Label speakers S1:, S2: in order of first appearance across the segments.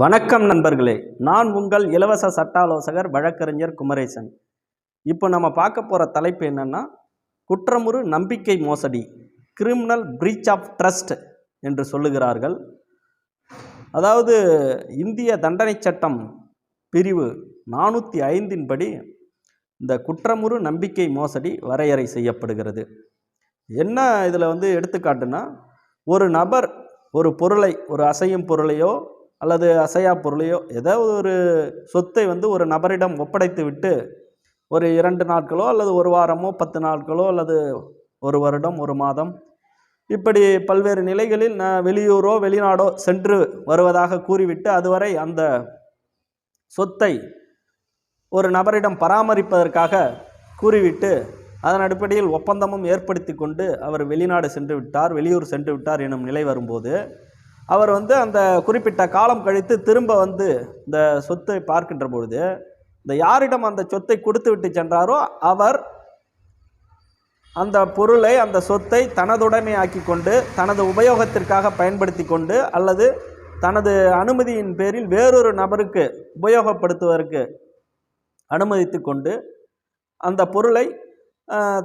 S1: வணக்கம் நண்பர்களே. நான் உங்கள் இலவச சட்ட ஆலோசகர் வழக்கறிஞர் குமரேசன். இப்போ நம்ம பார்க்க போகிற தலைப்பு என்னென்னா குற்றமுறு நம்பிக்கை மோசடி கிரிமினல் பிரீச் ஆஃப் ட்ரஸ்ட் என்று சொல்லுகிறார்கள். அதாவது இந்திய தண்டனை சட்டம் பிரிவு நானூற்றி ஐந்தின் படி இந்த குற்றமுறு நம்பிக்கை மோசடி வரையறை செய்யப்படுகிறது. என்ன இதில் வந்து எடுத்துக்காட்டுனா ஒரு நபர் ஒரு பொருளை ஒரு அசையும் பொருளையோ அல்லது அசையா பொருளையோ ஏதாவது ஒரு சொத்தை வந்து ஒரு நபரிடம் ஒப்படைத்து விட்டு ஒரு இரண்டு நாட்களோ அல்லது ஒரு வாரமோ பத்து நாட்களோ அல்லது ஒரு வருடம் ஒரு மாதம் இப்படி பல்வேறு நிலைகளில் நான் வெளியூரோ வெளிநாடோ சென்று வருவதாக கூறிவிட்டு அதுவரை அந்த சொத்தை ஒரு நபரிடம் பராமரிப்பதற்காக கூறிவிட்டு அதன் அடிப்படையில் ஒப்பந்தமும் ஏற்படுத்தி கொண்டு அவர் வெளிநாடு சென்று விட்டார் வெளியூர் சென்று விட்டார் எனும் நிலை வரும்போது அவர் வந்து அந்த குறிப்பிட்ட காலம் கழித்து திரும்ப வந்து இந்த சொத்தை பார்க்கின்ற பொழுது இந்த யாரிடம் அந்த சொத்தை கொடுத்து விட்டு சென்றாரோ அவர் அந்த பொருளை அந்த சொத்தை தனதுடைமையாக்கி கொண்டு தனது உபயோகத்திற்காக பயன்படுத்தி கொண்டு அல்லது தனது அனுமதியின் பேரில் வேறொரு நபருக்கு உபயோகப்படுத்துவதற்கு அனுமதித்து கொண்டு அந்த பொருளை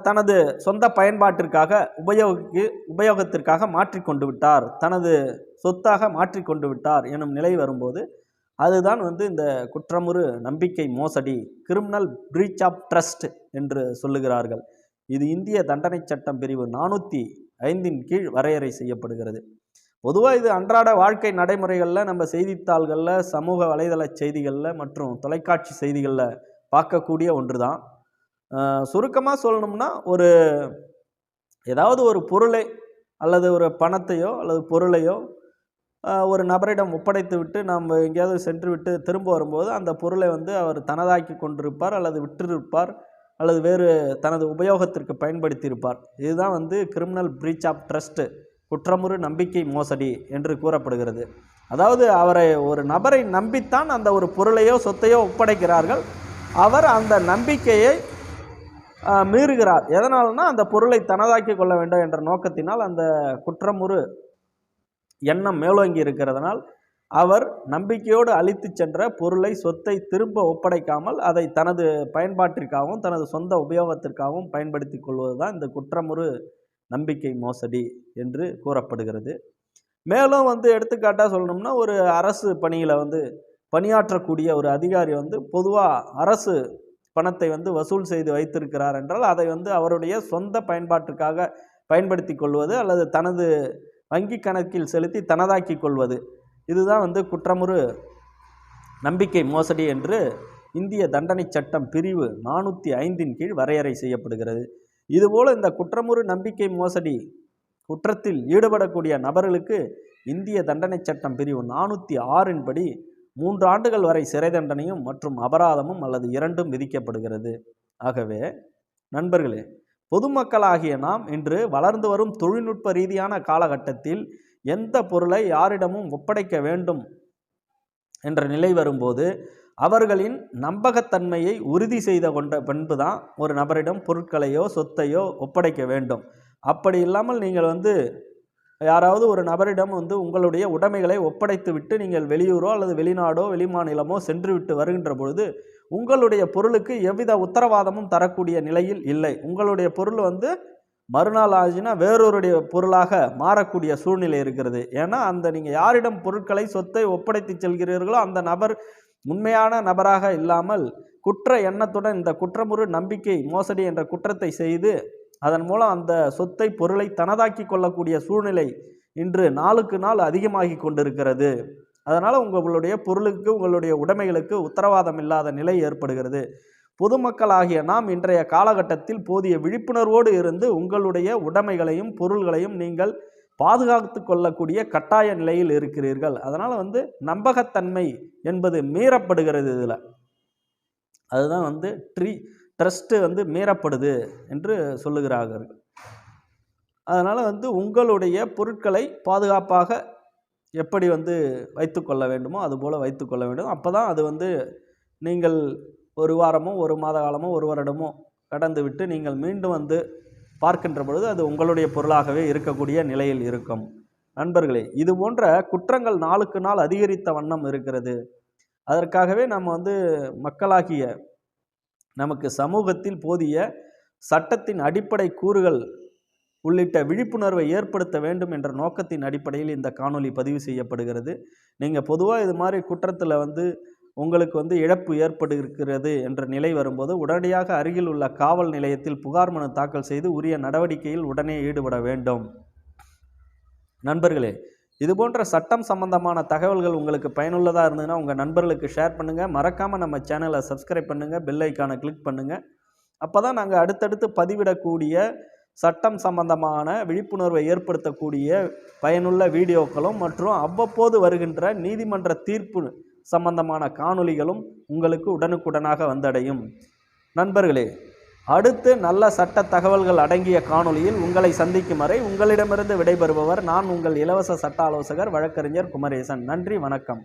S1: தனது சொந்த பயன்பாட்டிற்காக உபயோகிக்கு உபயோகத்திற்காக மாற்றிக்கொண்டு விட்டார். தனது சொத்தாக மாற்றிக்கொண்டு விட்டார் எனும் நிலை வரும்போது அதுதான் வந்து இந்த குற்றமுறு நம்பிக்கை மோசடி கிரிமினல் பிரீச் ஆஃப் ட்ரஸ்ட் என்று சொல்லுகிறார்கள். இது இந்திய தண்டனை சட்டம் பிரிவு நானூற்றி ஐந்தின் கீழ் வரையறை செய்யப்படுகிறது. பொதுவாக இது அன்றாட வாழ்க்கை நடைமுறைகளில் நம்ம செய்தித்தாள்களில் சமூக வலைதள செய்திகளில் மற்றும் தொலைக்காட்சி செய்திகளில் பார்க்கக்கூடிய ஒன்று தான் சுருக்கமாக சொல்லணும்னா ஒரு ஏதாவது ஒரு பொருளை அல்லது ஒரு பணத்தையோ அல்லது பொருளையோ ஒரு நபரிடம் ஒப்படைத்து விட்டு நாம் எங்கேயாவது சென்று விட்டு திரும்ப வரும்போது அந்த பொருளை வந்து அவர் தனதாக்கி கொண்டிருப்பார் அல்லது விட்டிருப்பார் அல்லது வேறு தனது உபயோகத்திற்கு பயன்படுத்தியிருப்பார். இதுதான் வந்து கிரிமினல் பிரீச் ஆஃப் ட்ரஸ்ட்டு குற்றமுறு நம்பிக்கை மோசடி என்று கூறப்படுகிறது. அதாவது அவரை ஒரு நபரை நம்பித்தான் அந்த ஒரு பொருளையோ சொத்தையோ ஒப்படைக்கிறார்கள். அவர் அந்த நம்பிக்கையை மீறுகிறார். எதனால்னா அந்த பொருளை தனதாக்கி கொள்ள வேண்டும் என்ற நோக்கத்தினால் அந்த குற்றமுறு எண்ணம் மேலோங்கி இருக்கிறதுனால் அவர் நம்பிக்கையோடு அழித்து சென்ற பொருளை சொத்தை திரும்ப ஒப்படைக்காமல் அதை தனது பயன்பாட்டிற்காகவும் தனது சொந்த உபயோகத்திற்காகவும் பயன்படுத்தி கொள்வது தான் இந்த குற்றமுறு நம்பிக்கை மோசடி என்று கூறப்படுகிறது. மேலும் வந்து எடுத்துக்காட்டாக சொல்லணும்னா ஒரு அரசு பணியில் வந்து பணியாற்றக்கூடிய ஒரு அதிகாரி வந்து பொதுவாக அரசு பணத்தை வந்து வசூல் செய்து வைத்திருக்கிறார் என்றால் அதை வந்து அவருடைய சொந்த பயன்பாட்டிற்காக பயன்படுத்தி கொள்வது அல்லது தனது வங்கி கணக்கில் செலுத்தி தனதாக்கி கொள்வது. இதுதான் வந்து குற்றமுறு நம்பிக்கை மோசடி என்று இந்திய தண்டனை சட்டம் பிரிவு நானூற்றி ஐந்தின் கீழ் வரையறை செய்யப்படுகிறது. இதுபோல் இந்த குற்றமுறு நம்பிக்கை மோசடி குற்றத்தில் ஈடுபடக்கூடிய நபர்களுக்கு இந்திய தண்டனை சட்டம் பிரிவு நானூற்றி ஆறின் படி மூன்று ஆண்டுகள் வரை சிறை தண்டனையும் மற்றும் அபராதமும் அல்லது இரண்டும் விதிக்கப்படுகிறது. ஆகவே நண்பர்களே பொதுமக்களாகிய நாம் இன்று வளர்ந்து வரும் தொழில்நுட்ப ரீதியான காலகட்டத்தில் எந்த பொருளை யாரிடமும் ஒப்படைக்க வேண்டும் என்ற நிலை வரும்போது அவர்களின் நம்பகத்தன்மையை உறுதி செய்த கொண்ட பின்பு தான் ஒரு நபரிடம் பொருட்களையோ சொத்தையோ ஒப்படைக்க வேண்டும். அப்படி இல்லாமல் நீங்கள் வந்து யாராவது ஒரு நபரிடம் வந்து உங்களுடைய உடைமைகளை ஒப்படைத்து விட்டு நீங்கள் வெளியூரோ அல்லது வெளிநாடோ வெளிமாநிலமோ சென்று விட்டு வருகின்ற பொழுது உங்களுடைய பொருளுக்கு எவ்வித உத்தரவாதமும் தரக்கூடிய நிலையில் இல்லை. உங்களுடைய பொருள் வந்து மறுநாள் ஆச்சுன்னா வேறொருடைய பொருளாக மாறக்கூடிய சூழ்நிலை இருக்கிறது. ஏன்னா அந்த நீங்கள் யாரிடம் பொருட்களை சொத்தை ஒப்படைத்து செல்கிறீர்களோ அந்த நபர் உண்மையான நபராக இல்லாமல் குற்ற எண்ணத்துடன் இந்த குற்றமுறு நம்பிக்கை மோசடி என்ற குற்றத்தை செய்து அதன் மூலம் அந்த சொத்தை பொருளை தனதாக்கி கொள்ளக்கூடிய சூழ்நிலை இன்று நாளுக்கு நாள் அதிகமாகி கொண்டிருக்கிறது. அதனால் உங்களுடைய பொருளுக்கு உங்களுடைய உடைமைகளுக்கு உத்தரவாதம் இல்லாத நிலை ஏற்படுகிறது. பொதுமக்களாகிய நாம் இன்றைய காலகட்டத்தில் போதிய விழிப்புணர்வோடு இருந்து உங்களுடைய உடைமைகளையும் பொருள்களையும் நீங்கள் பாதுகாத்து கொள்ளக்கூடிய கட்டாய நிலையில் இருக்கிறீர்கள். அதனால் வந்து நம்பகத்தன்மை என்பது மீறப்படுகிறது இதில். அதுதான் வந்து ட்ரீ ட்ரஸ்ட்டு வந்து மீறப்படுது என்று சொல்லுகிறார்கள். அதனால் வந்து உங்களுடைய பொருட்களை பாதுகாப்பாக எப்படி வந்து வைத்துக்கொள்ள வேண்டுமோ அதுபோல் வைத்துக்கொள்ள வேண்டும். அப்போ தான் அது வந்து நீங்கள் ஒரு வாரமோ ஒரு மாத காலமோ ஒரு வருடமோ கடந்து விட்டு நீங்கள் மீண்டும் வந்து பார்க்கின்ற பொழுது அது உங்களுடைய பொருளாகவே இருக்கக்கூடிய நிலையில் இருக்கும். நண்பர்களே இது போன்ற குற்றங்கள் நாளுக்கு நாள் அதிகரித்த வண்ணம் இருக்கிறது. அதற்காகவே நம்ம வந்து மக்களாகிய நமக்கு சமூகத்தில் போதிய சட்டத்தின் அடிப்படை கூறுகள் உள்ளிட்ட விழிப்புணர்வை ஏற்படுத்த வேண்டும் என்ற நோக்கத்தின் அடிப்படையில் இந்த காணொலி பதிவு செய்யப்படுகிறது. நீங்கள் பொதுவாக இது மாதிரி குற்றத்தில் வந்து உங்களுக்கு வந்து இழப்பு ஏற்படுகிறது என்ற நிலை வரும்போது உடனடியாக அருகில் உள்ள காவல் நிலையத்தில் புகார் மனு தாக்கல் செய்து உரிய நடவடிக்கையில் உடனே ஈடுபட வேண்டும். நண்பர்களே இது போன்ற சட்டம் சம்பந்தமான தகவல்கள் உங்களுக்கு பயனுள்ளதாக இருந்ததுன்னா உங்கள் நண்பர்களுக்கு ஷேர் பண்ணுங்கள் மறக்காமல் நம்ம சேனலை சப்ஸ்கிரைப் பண்ணுங்கள் பெல் ஐக்கானை கிளிக் பண்ணுங்கள் அப்போ தான் நாங்கள் அடுத்தடுத்து பதிவிடக்கூடிய சட்டம் சம்பந்தமான விழிப்புணர்வை ஏற்படுத்தக்கூடிய பயனுள்ள வீடியோக்களும் மற்றும் அவ்வப்போது வருகின்ற நீதிமன்ற தீர்ப்பு சம்பந்தமான காணொளிகளும் உங்களுக்கு உடனுக்குடனாக வந்தடையும். நண்பர்களே அடுத்து நல்ல சட்ட தகவல்கள் அடங்கிய காணொளியில் உங்களை சந்திக்கும் வரை உங்களிடமிருந்து விடைபெறுபவர் நான் உங்கள் இலவச சட்ட ஆலோசகர் வழக்கறிஞர் குமரேசன். நன்றி வணக்கம்.